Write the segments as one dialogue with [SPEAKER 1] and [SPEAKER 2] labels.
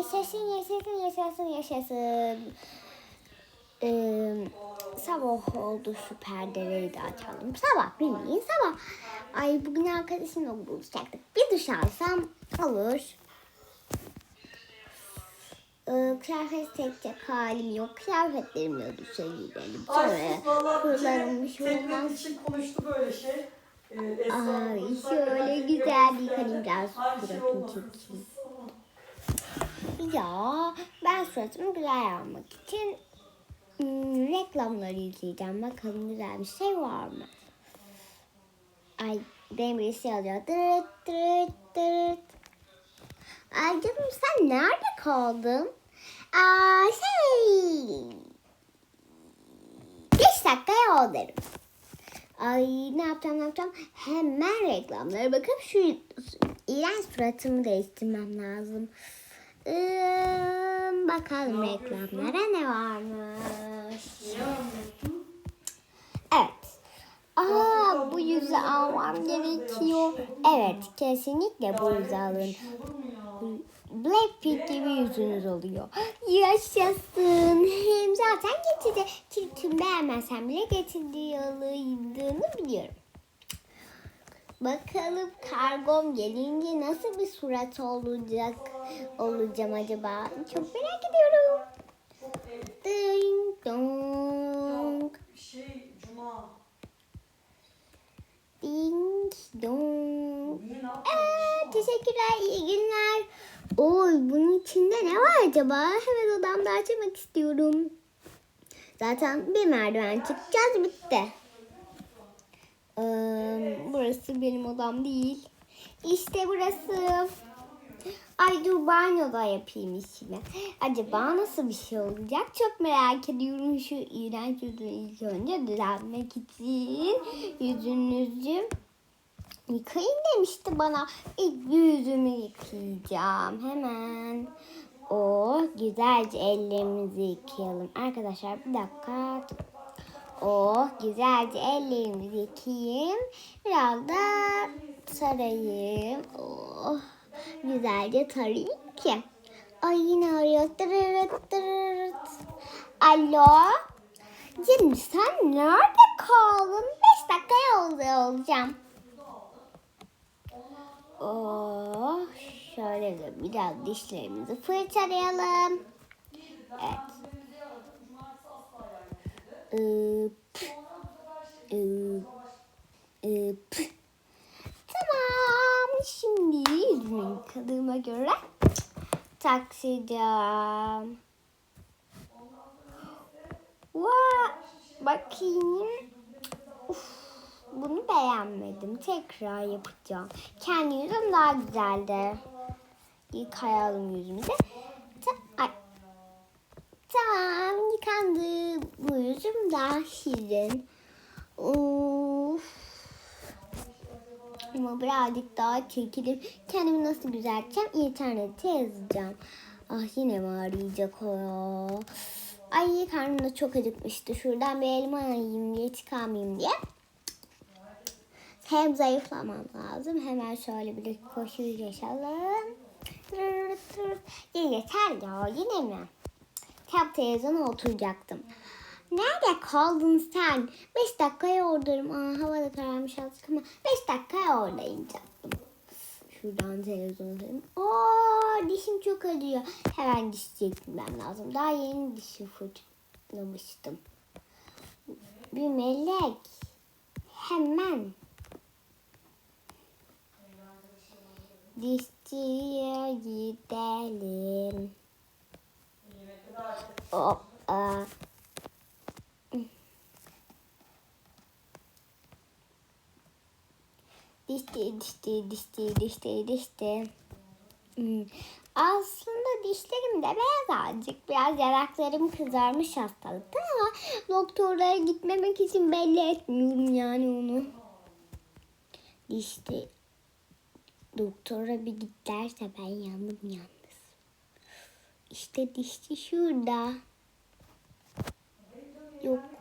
[SPEAKER 1] yaşasın yaşasın yaşasın yaşasın. Ee, sabah oldu şu perdeleri de açalım. Sabah bilmeyin sabah. Ay bugün arkadaşımla buluşacaktık. Bir duş alsam olur. Ee, kıyafet seçecek halim yok. Kıyafetlerimle duşa girelim. Sonra
[SPEAKER 2] çekmek
[SPEAKER 1] olmaz.
[SPEAKER 2] için konuştu böyle şey. Ee,
[SPEAKER 1] Ay şöyle güzel yıkanayım biraz
[SPEAKER 2] olmaz.
[SPEAKER 1] çekeyim. Ya ben suratımı güzel yapmak için hmm, reklamları izleyeceğim. Bakalım güzel bir şey var mı? Ay benim birisi alıyor. Dırıt dırıt dırıt. Ay canım sen nerede kaldın? Aa şey... Beş dakikaya yollarım. Ay ne yapacağım ne yapacağım? Hemen reklamlara bakıp şu iğrenç suratımı değiştirmem lazım. Bakalım
[SPEAKER 2] Ne
[SPEAKER 1] reklamlara ne varmış. Evet. Aa bu yüzü almam gerekiyor. Evet kesinlikle bu yüzü alın.
[SPEAKER 2] Şey?
[SPEAKER 1] Blackpink gibi yüzünüz oluyor. Yaşasın. Hem zaten getirdi. Çünkü beğenmezsem bile getirdiği yalıyındığını biliyorum. Bakalım kargom gelince nasıl bir surat olacak olacağım acaba? Çok merak ediyorum. Ding dong.
[SPEAKER 2] Şey Cuma.
[SPEAKER 1] Ding dong. Aa, teşekkürler, iyi günler. Oy, bunun içinde ne var acaba? Hemen odamda açmak istiyorum. Zaten bir merdiven çıkacağız, bitti. Burası benim odam değil. İşte burası. Ay dur banyoda yapayım işimi. Acaba nasıl bir şey olacak? Çok merak ediyorum şu iğrenç yüzünü ilk önce düzeltmek için. Yüzünüzü Yıkayın demişti bana. İlk yüzümü yıkayacağım hemen. O güzelce ellerimizi yıkayalım. Arkadaşlar bir dakika. O güzelce ellerimizi yıkayayım. Biraz da sarayım. Oh güzelce tarayayım ki. Ay yine arıyor. Tırırıt. Alo. Canım sen nerede kaldın? Beş dakikaya oluyor olacağım. Oh, şöyle de biraz dişlerimizi fırçalayalım. Evet. Üp, üp, üp. Tamam. Şimdi yüzümü yıkadığıma göre taksiyeceğim. Vay, bakayım. Uf, bunu beğenmedim. Tekrar yapacağım. Kendi yüzüm daha güzeldi. Yıkayalım yüzümüzü. Ta- ay. Tamam yıkandı. Bu yüzüm daha şirin. Of. Ama birazcık daha çekilip kendimi nasıl düzelteceğim internete yazacağım. Ah yine mi arayacak o ya? Ay karnım da çok acıkmıştı. Şuradan bir elma yiyeyim diye çıkamayayım diye. Hem zayıflamam lazım. Hemen şöyle bir koşu yaşalım. Ya yeter ya yine mi? Kitap televizyona oturacaktım. Nerede kaldın sen? Beş dakikaya oradayım. Aa, hava da kararmış azıcık ama beş dakikaya oradayım canım. Şuradan televizyon izledim. Oo, dişim çok acıyor. Hemen diş çekmem lazım. Daha yeni dişi fırçalamıştım. Bir melek. Hemen. Dişçiye gidelim. Hoppa. Dişti, dişti, dişti, dişti, dişti. Hmm. Aslında dişlerim de beyaz azıcık. Biraz yanaklarım kızarmış hastalıktan ama doktorlara gitmemek için belli etmiyorum yani onu. Dişti. Doktora bir git derse ben yandım yalnız. İşte dişçi şurada. Yok.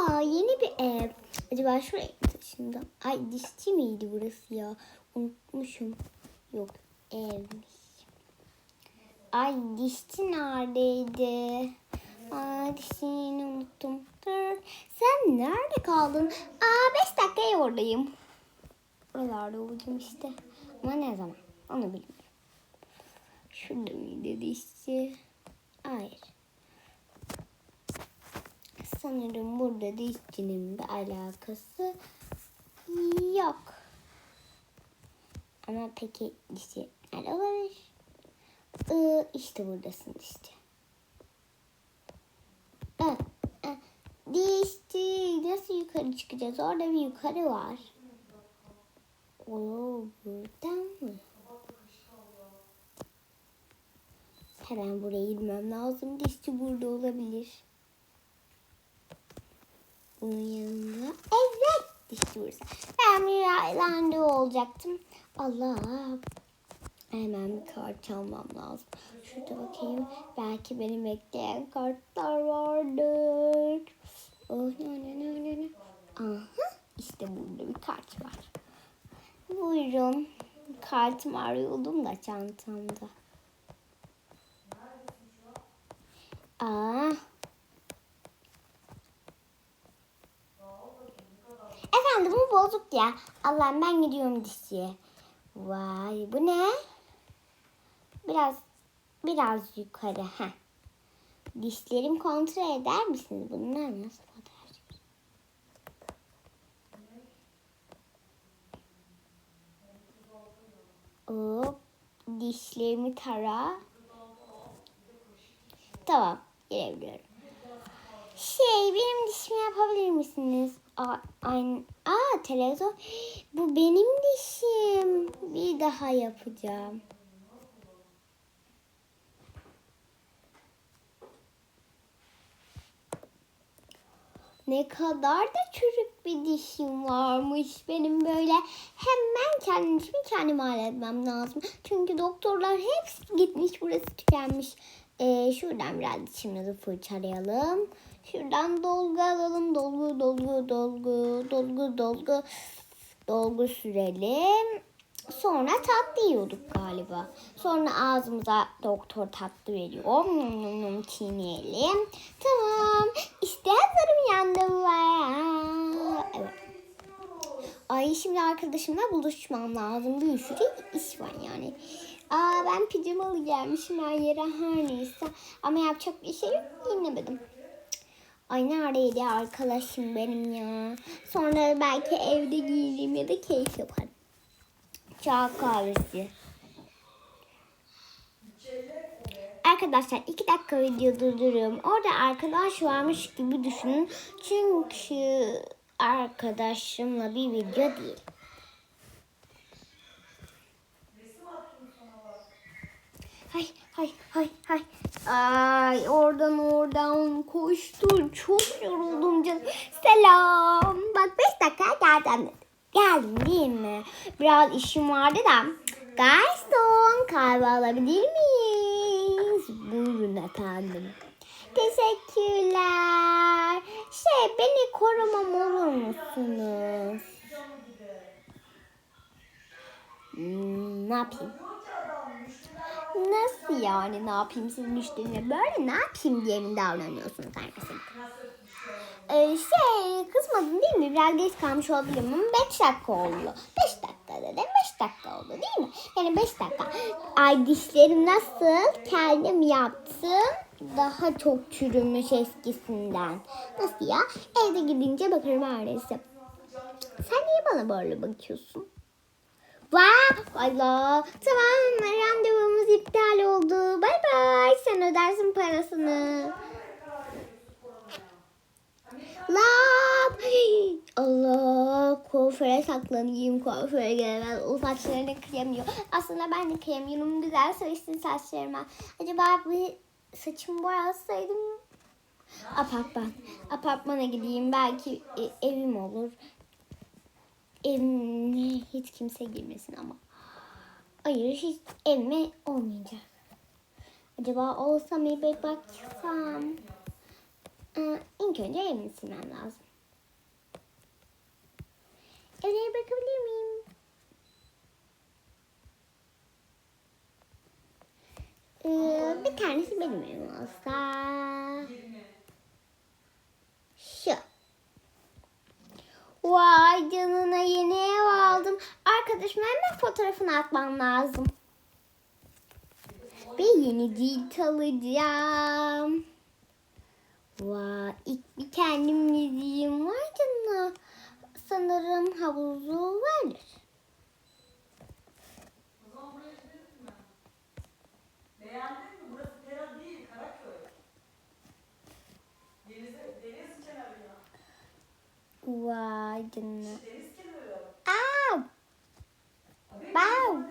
[SPEAKER 1] Aa yeni bir ev. Acaba şuraya taşındım? Ay dişçi miydi burası ya? Unutmuşum. Yok evmiş. Ay dişçi neredeydi? Aa dişçini unuttum. Dur. Sen nerede kaldın? Aa beş dakikaya oradayım. Oralarda olacağım işte. Ama ne zaman? Onu bilmiyorum. Şurada mıydı dişçi? Hayır. Sanırım burada dişçinin bir alakası yok. Ama peki dişçi nerede olabilir? Ee, işte buradasın dişçi. Aa, Dişçi nasıl yukarı çıkacağız? Orada bir yukarı var. Oo, buradan mı? Hemen buraya girmem lazım. Dişçi burada olabilir. Bunun yanında. Evet. Dişçi burası. Ben bir aylandı olacaktım. Allah. Hemen bir kart çalmam lazım. Şurada bakayım. Belki beni bekleyen kartlar vardır. Oh ne ne ne ne ne. Aha. İşte burada bir kart var. Buyurun. Kartımı arıyordum da çantamda. Aa. Efendim bu bozuk ya. Allah'ım ben gidiyorum dişçiye. Vay bu ne? Biraz biraz yukarı. ha. Dişlerim kontrol eder misiniz? Bunlar nasıl kadar? Hop. Dişlerimi tara. Tamam. Girebiliyorum. Şey benim dişimi yapabilir misiniz? Aa, aynı. Aa televizyon. Bu benim dişim. Bir daha yapacağım. Ne kadar da çürük bir dişim varmış benim böyle. Hemen kendi dişimi kendim halletmem lazım. Çünkü doktorlar hepsi gitmiş burası tükenmiş. Ee, şuradan biraz dişimizi fırçalayalım. Şuradan dolgu alalım. Dolgu, dolgu, dolgu, dolgu, dolgu. Dolgu sürelim. Sonra tatlı yiyorduk galiba. Sonra ağzımıza doktor tatlı veriyor. Nom nom nom çiğneyelim. Tamam. İşte hazırım yandım. Evet. Ay şimdi arkadaşımla buluşmam lazım. Bir sürü iş var yani. Aa ben pijamalı gelmişim her yere her neyse. Ama yapacak bir şey yok. Giyinemedim. Ay neredeydi arkadaşım benim ya. Sonra belki evde giyinirim ya da keyif yaparım. Çay kahvesi. Arkadaşlar iki dakika video durduruyorum. Orada arkadaş varmış gibi düşünün. Çünkü arkadaşımla bir video değil. Hay hay hay hay. Ay oradan oradan koştum. Çok yoruldum canım. Selam. Bak 5 dakika geldim. Geldim değil mi? Biraz işim vardı da. Garson kahve alabilir miyiz? Buyurun efendim. Teşekkürler. Şey beni korumam olur musunuz? Hmm, ne yapayım? Nasıl yani ne yapayım siz müşterine böyle ne yapayım diye mi davranıyorsunuz arkadaşlar? Ee, şey kızmadın değil mi? Biraz geç kalmış olabilirim ama 5 dakika oldu. 5 dakika dedim 5 dakika oldu değil mi? Yani 5 dakika. Ay dişlerim nasıl? Kendim yaptım. Daha çok çürümüş eskisinden. Nasıl ya? Evde gidince bakarım öyleyse. Sen niye bana böyle bakıyorsun? Vay Allah. Tamam randevumuz iptal oldu. Bay bay. Sen ödersin parasını. Lap. Allah kuaföre saklanayım kuaföre gelemez. O saçlarını kıyamıyor. Aslında ben de kıyamıyorum. Güzel sarışsın saçlarıma. Acaba bir saçımı boyasaydım apartman. Apartmana gideyim. Belki e, evim olur. Evime hiç kimse girmesin ama. Hayır hiç evime olmayacak. Acaba olsa mı bir baksam. Ee, ilk önce evimi silmem lazım. Evine bakabilir miyim? Ee, bir tanesi benim evim olsa. Şu. Vay canına yeni ev aldım. Arkadaşıma hemen fotoğrafını atmam lazım. Ve yeni cilt alacağım. Vay ilk bir kendim yüzeyim var canına. Sanırım havuzu vardır.
[SPEAKER 2] Beğendin mi? Burası Tera değil, Karaköy. Denize, deniz kenarı ya.
[SPEAKER 1] Aa,
[SPEAKER 2] Abi,
[SPEAKER 1] wow.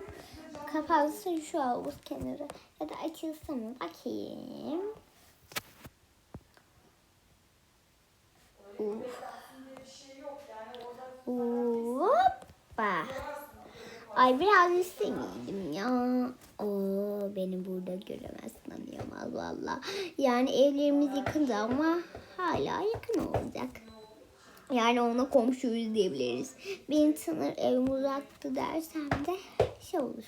[SPEAKER 1] Kapansın şu havuz kenarı. Ya da açılsın mı? Bakayım. Uf.
[SPEAKER 2] şey
[SPEAKER 1] Hoppa. Ay biraz üstü giydim ya. Oo, beni burada göremez tanıyamaz valla. Yani evlerimiz yakındı ama hala yakın olacak. Yani ona komşuyuz diyebiliriz. Beni tanır evim uzaktı dersem de şey olur.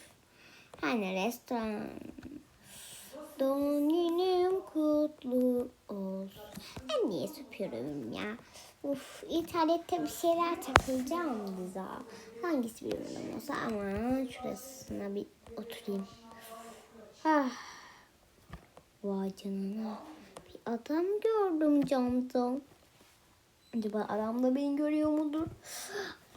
[SPEAKER 1] Hani restoran. Doğum günüm kutlu olsun. Ben niye süpürüyorum ya? Uf, internette bir şeyler takılacağım bize. Hangisi bir ürün olsa ama şurasına bir oturayım. Ah. Vay canına. Bir adam gördüm camdan. Acaba adam da beni görüyor mudur?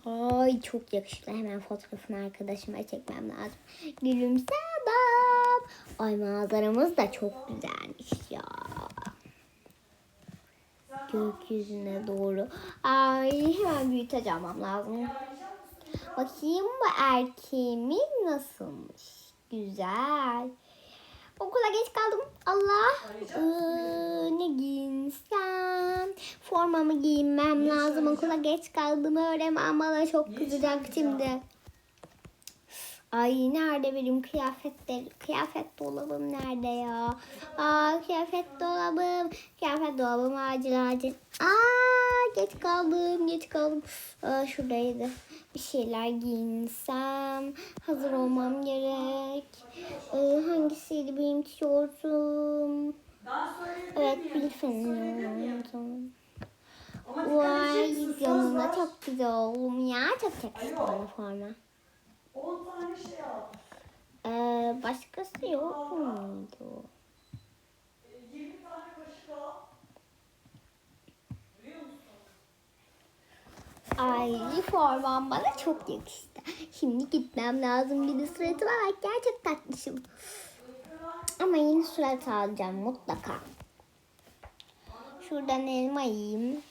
[SPEAKER 1] Ay çok yakışıklı. Hemen fotoğrafını arkadaşıma çekmem lazım. Gülümse adam. Ay manzaramız da çok güzelmiş ya. Gökyüzüne doğru. Ay hemen büyüteceğim almam lazım. Bakayım bu erkeğimiz nasılmış. Güzel. Okula geç kaldım. Allah. Ee, ne giyinsem. Formamı giyinmem lazım. Okula geç kaldım. Öğretmen bana çok kızacak şimdi. Ay nerede benim kıyafetler? Kıyafet dolabım nerede ya? Aa kıyafet dolabım. Kıyafet dolabım acil acil. Aa geç kaldım geç kaldım. Aa, şuradaydı. Bir şeyler giyinsem. Hazır olmam gerek. Ee, hangisiydi benim tişörtüm? Evet
[SPEAKER 2] dikkat
[SPEAKER 1] Vay canına çok güzel oldum ya. Çok yakıştı bana forma.
[SPEAKER 2] 10 tane şey al.
[SPEAKER 1] Ee, başkası yok muydu?
[SPEAKER 2] E, 20 tane kaşık al. Duyuyor musun?
[SPEAKER 1] Ay formam bana çok yakıştı. Şimdi gitmem lazım. Bir de suratıma bak gerçek tatlışım. Ama yeni surat alacağım mutlaka. Şuradan elma yiyeyim.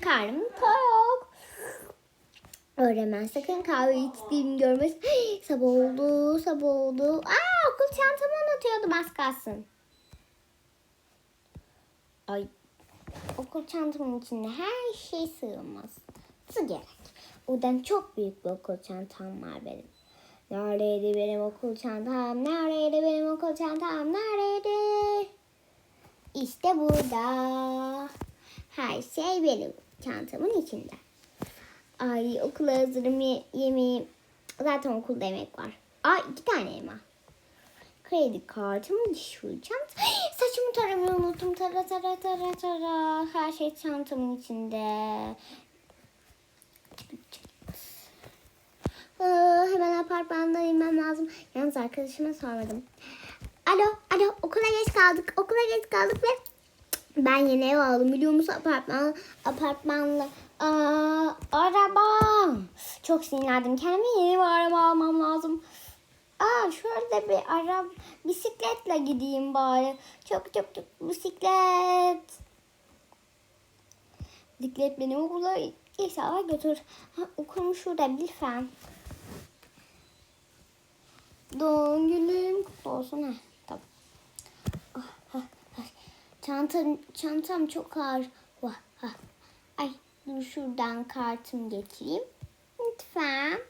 [SPEAKER 1] Karnım tok. Öğretmen sakın kahve içtiğimi görmesin. sabah oldu, sabah oldu. Aa okul çantamı unutuyordum az kalsın. Ay okul çantamın içinde her şey sığmaz. Su gerek. Odan çok büyük bir okul çantam var benim. Neredeydi benim okul çantam? Neredeydi benim okul çantam? Neredeydi? İşte burada. Her şey benim çantamın içinde. Ay okula hazırım ye- yemeği. Zaten okulda yemek var. Ay iki tane elma. Kredi kartımı düşüreceğim. Saçımı taramayı unuttum. Tara tara tara tara. Her şey çantamın içinde. Ee, hemen apartmandan inmem lazım. Yalnız arkadaşıma sormadım. Alo, alo okula geç kaldık. Okula geç kaldık ve ben yeni ev aldım biliyor musun apartman apartmanla Aa, araba çok sinirlendim kendime yeni bir araba almam lazım Aa şurada bir araba bisikletle gideyim bari çok çok çok bisiklet bisiklet beni okula inşallah götür ha, okulum şurada lütfen doğum günüm kutlu olsun ha tamam Ah, ah, ah. Çantam, çantam çok ağır. Ah. Ay dur şuradan kartımı geçireyim. Lütfen.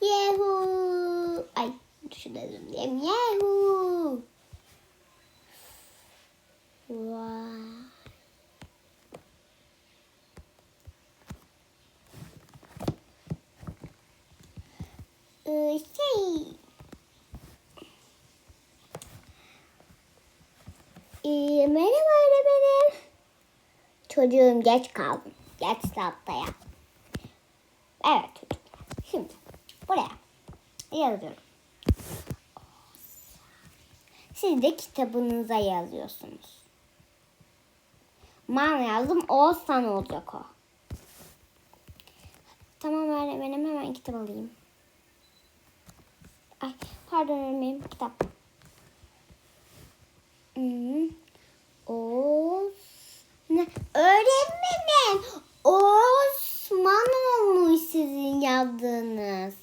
[SPEAKER 1] Yehu. Ay dur şurada zıplayayım. Yehu. Vay. Ee, şey Ee, merhaba öğretmenim. Çocuğum geç kaldım. Geç saattaya. Evet çocuklar. Şimdi buraya yazıyorum. Siz de kitabınıza yazıyorsunuz. Man yazdım. Oğuzhan olacak o. Tamam öğretmenim hemen kitap alayım. Ay pardon öğretmenim kitap. Oğuz. Ne? Öğretmenim. Osman olmuş sizin yazdığınız.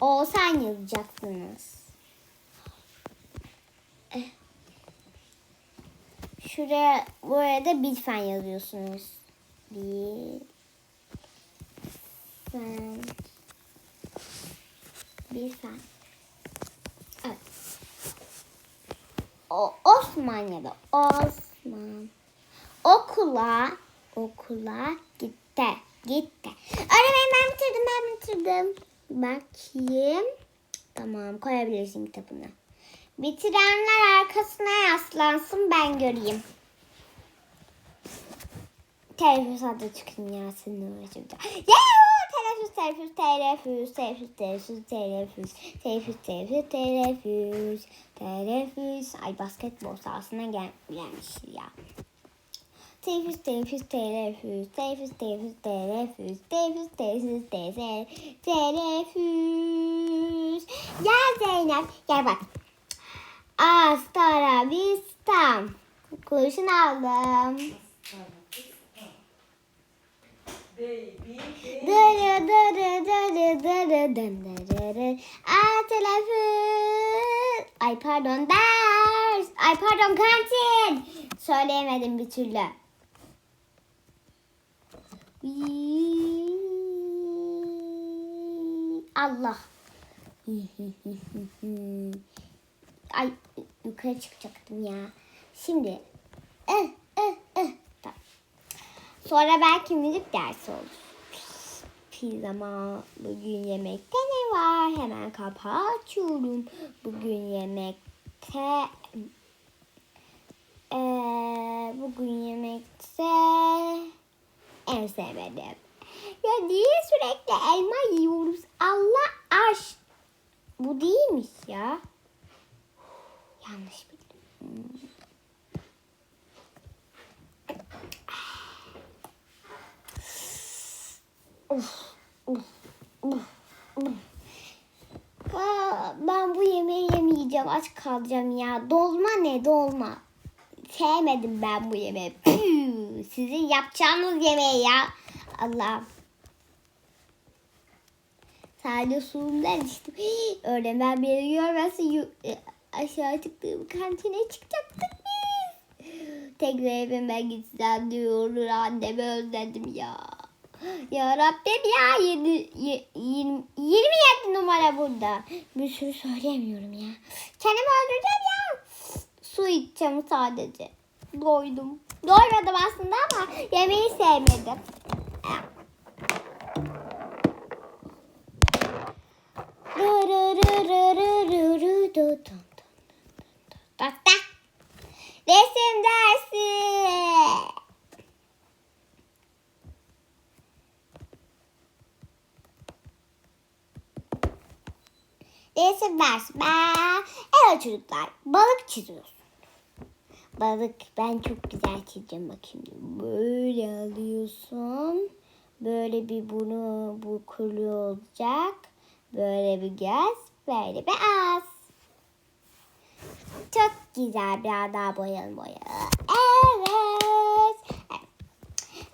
[SPEAKER 1] Oğuzhan yazacaksınız. Eh. Şuraya buraya da Bilfen yazıyorsunuz. Bilfen. Bilfen. O, Osman ya da Osman. Okula, okula gitti. Gitti. Öğretmenim ben bitirdim, ben bitirdim. Bakayım. Tamam, koyabilirsin kitabını. Bitirenler arkasına yaslansın, ben göreyim. Adı çıkın ya senin uğraşımda. Yeah! Teneffüs, teneffüs, teneffüs, teneffüs, teneffüs, teneffüs, teneffüs, teneffüs, teneffüs, teneffüs. Ay basketbol sahasına gel gelmiş ya. Teneffüs, teneffüs, teneffüs, teneffüs, teneffüs, teneffüs, teneffüs, teneffüs, teneffüs, teneffüs. Gel Zeynep, gel bak. Astara vista. Kurşun aldım.
[SPEAKER 2] Baby,
[SPEAKER 1] dın dırı. Aa teneffüs. Ay pardon ders. Ay pardon kantin. Söyleyemedim bir türlü. Allah. Ay yukarı çıkacaktım ya. Şimdi. Eh, eh, eh. Sonra belki müzik dersi olur. Pizzama bugün yemekte ne var? Hemen kapağı açıyorum. Bugün yemekte eee, bugün yemekte en sevmedim. Ya niye sürekli elma yiyoruz? Allah aşk. Bu değilmiş ya. Yanlış bildim. Uf, uf. Aa, ben bu yemeği yemeyeceğim. Aç kalacağım ya. Dolma ne dolma. Sevmedim ben bu yemeği. Püh, sizin yapacağınız yemeği ya. Allah'ım. Sadece sunumlar işte. Hii, Öğretmen beni görmezse aşağı çıktığım kantine çıkacaktık biz. Tekrar evime gitsem diyor. Annemi özledim ya. Ya Rabbim ya 20, 20, 27 numara burada. Bir sürü söyleyemiyorum ya. Kendimi öldüreceğim ya. Su içeceğim sadece. Doydum. Doymadım aslında ama yemeği sevmedim. Resim Dersi. Ben... Evet çocuklar balık çiziyoruz. Balık ben çok güzel çizeceğim bakayım. Böyle alıyorsun. Böyle bir bunu bu kuru olacak. Böyle bir göz. Böyle bir ağız. Çok güzel. Biraz daha boyayalım boyayalım. Evet. evet.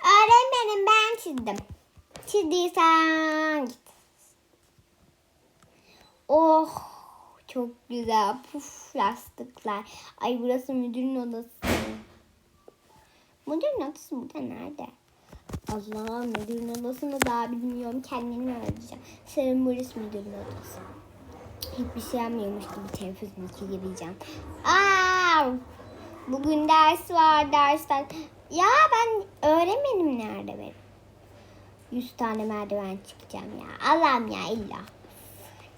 [SPEAKER 1] Öğretmenim ben çizdim. Çizdiysen git. Oh çok güzel. Puf yastıklar. Ay burası müdürün odası. Müdürün odası burada nerede? Allah müdürün odasını daha bilmiyorum. Kendimi öğreteceğim. Senin burası müdürün odası. Hiçbir şey yapmıyormuş gibi teneffüs müziği gireceğim. Aa, bugün ders var dersten. Ya ben öğrenmedim nerede benim. 100 tane merdiven çıkacağım ya. Allah'ım ya illa.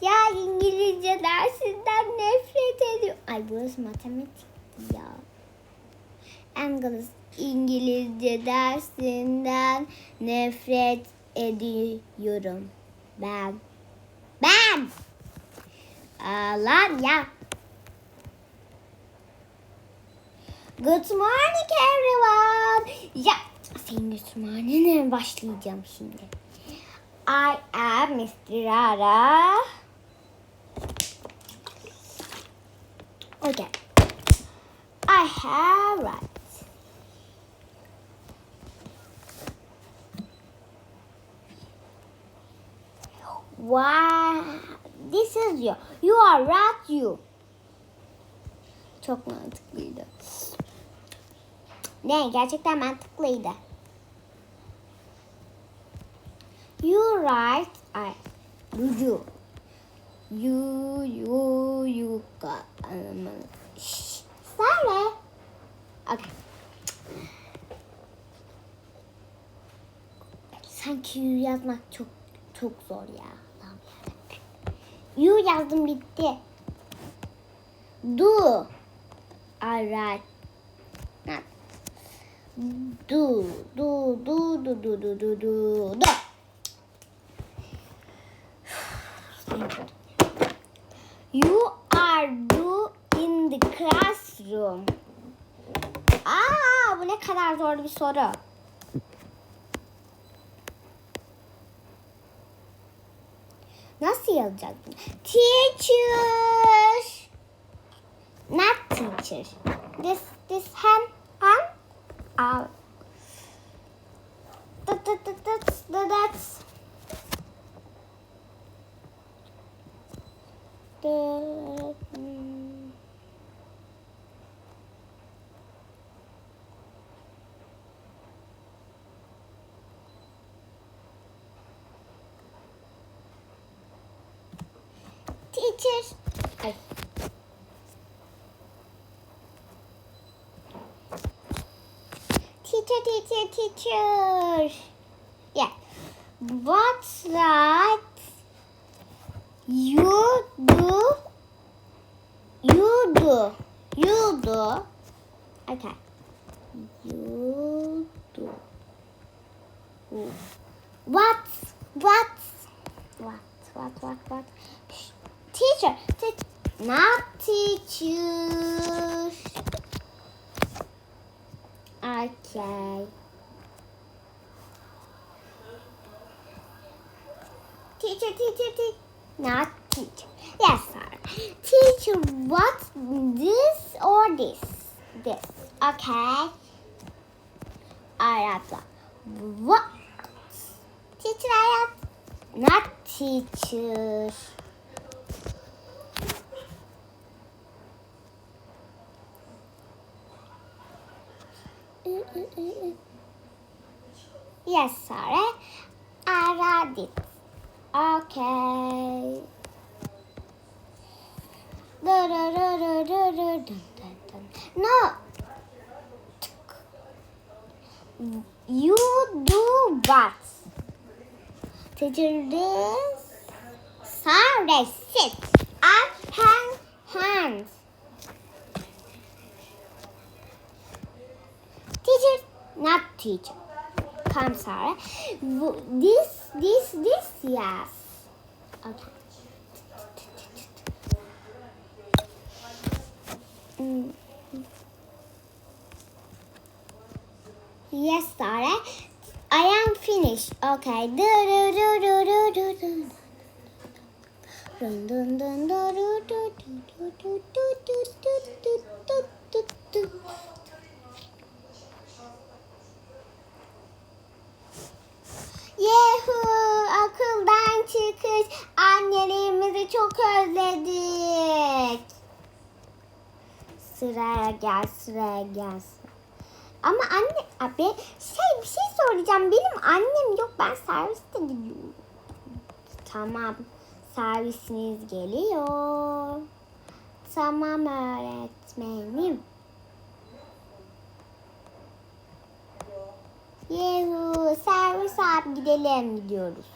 [SPEAKER 1] Ya İngilizce dersinden nefret ediyorum. Ay burası matematik ya. English. İngilizce dersinden nefret ediyorum. Ben. Ben. Ağlar ya. Good morning everyone. Ya senin good morning'e başlayacağım şimdi. I am Mr. Ara. Okay. I have rights. Wow. This is you. You are right you. Çok mantıklıydı. Ne gerçekten mantıklıydı. You right. I. You. You you you got. Shh. Sorry. Okay. Sanki you yazmak çok çok zor ya. You yazdım bitti. Do. Alright. Not. Do. Do. Do. Do. Do. Do. Do. Do. You are do in the classroom. Aa, bu ne kadar zor bir soru. Nasıl yazacaktım? Teacher. Not teacher. This this hand hand. Uh, that, that, that, that's that, that's the mm, teachers. Ay. Teacher, teacher, teacher. Yeah. What's right? You do. You do. You do. Okay. You do. What? What? What? What? What? What? Teacher. Te- not you. Okay. Teacher, teacher, teacher. Not teacher. Yes, sir. Teacher, what's this or this? This. Okay. Alright. What? Teacher, I have not teacher. Yes, read it. Okay. No. You do what? Teacher, Today's Sunday sit I hang hands. Teacher, not teacher. Sarah. W- This, this, this, yes. Okay. Mm. Yes, Sarah. I am finished. Okay. Do, do, do, do, do, do, do. Dun, dun, dun, do, do, do, do, do, do, do, do, do, do, do, do. Yehu okuldan çıkış annelerimizi çok özledik. Sıraya gel sıraya gel. Ama anne abi şey bir şey soracağım benim annem yok ben serviste gidiyorum. Tamam servisiniz geliyor. Tamam öğretmenim. Yehu servis abi gidelim gidiyoruz.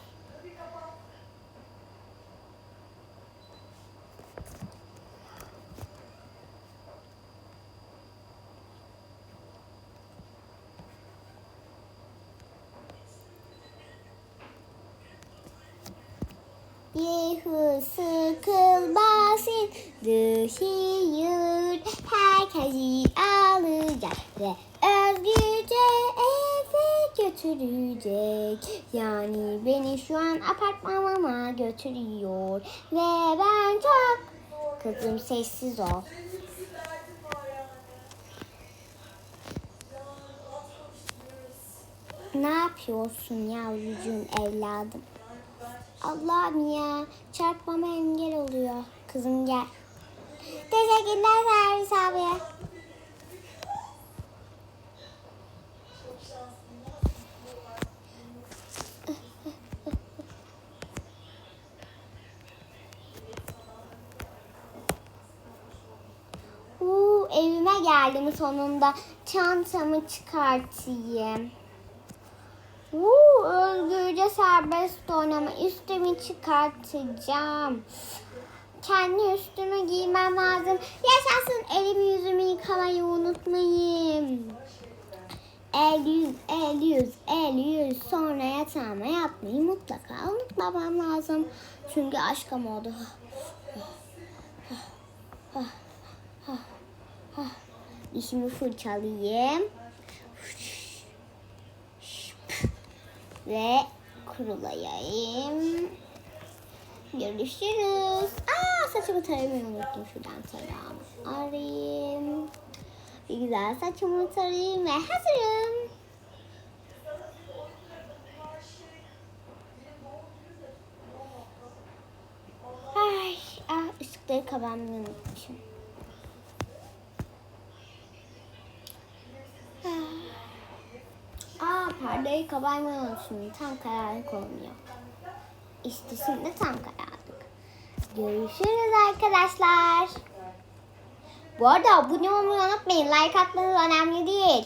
[SPEAKER 1] Yehu sıkılmasın, dışı yurt herkesi alacak ve götürecek Yani beni şu an apartmanıma götürüyor Ve ben çok Kızım sessiz ol. Ne yapıyorsun yavrucuğum evladım? Allah'ım ya çarpmama engel oluyor. Kızım gel. Teşekkürler Servis abi. Sonunda. Çantamı çıkartayım. Uuu özgürce serbest oynama. Üstümü çıkartacağım. Kendi üstümü giymem lazım. Yaşasın elimi yüzümü yıkamayı unutmayayım. El yüz, el yüz, el yüz. Sonra yatağıma yatmayı mutlaka unutmamam lazım. Çünkü aşkım oldu. Dişimi fırçalayayım. Ve kurulayayım. Görüşürüz. Aa saçımı taramayı unuttum. Şuradan tarağımı arayayım. Bir güzel saçımı tarayayım ve hazırım. Ay, ah ışıkları kapanmayı unutmuşum. Perdeyi kapatmayı unutmuşum. Tam karanlık olmuyor. İşte şimdi tam karanlık. Görüşürüz arkadaşlar. Bu arada abone olmayı unutmayın. Like atmanız önemli değil.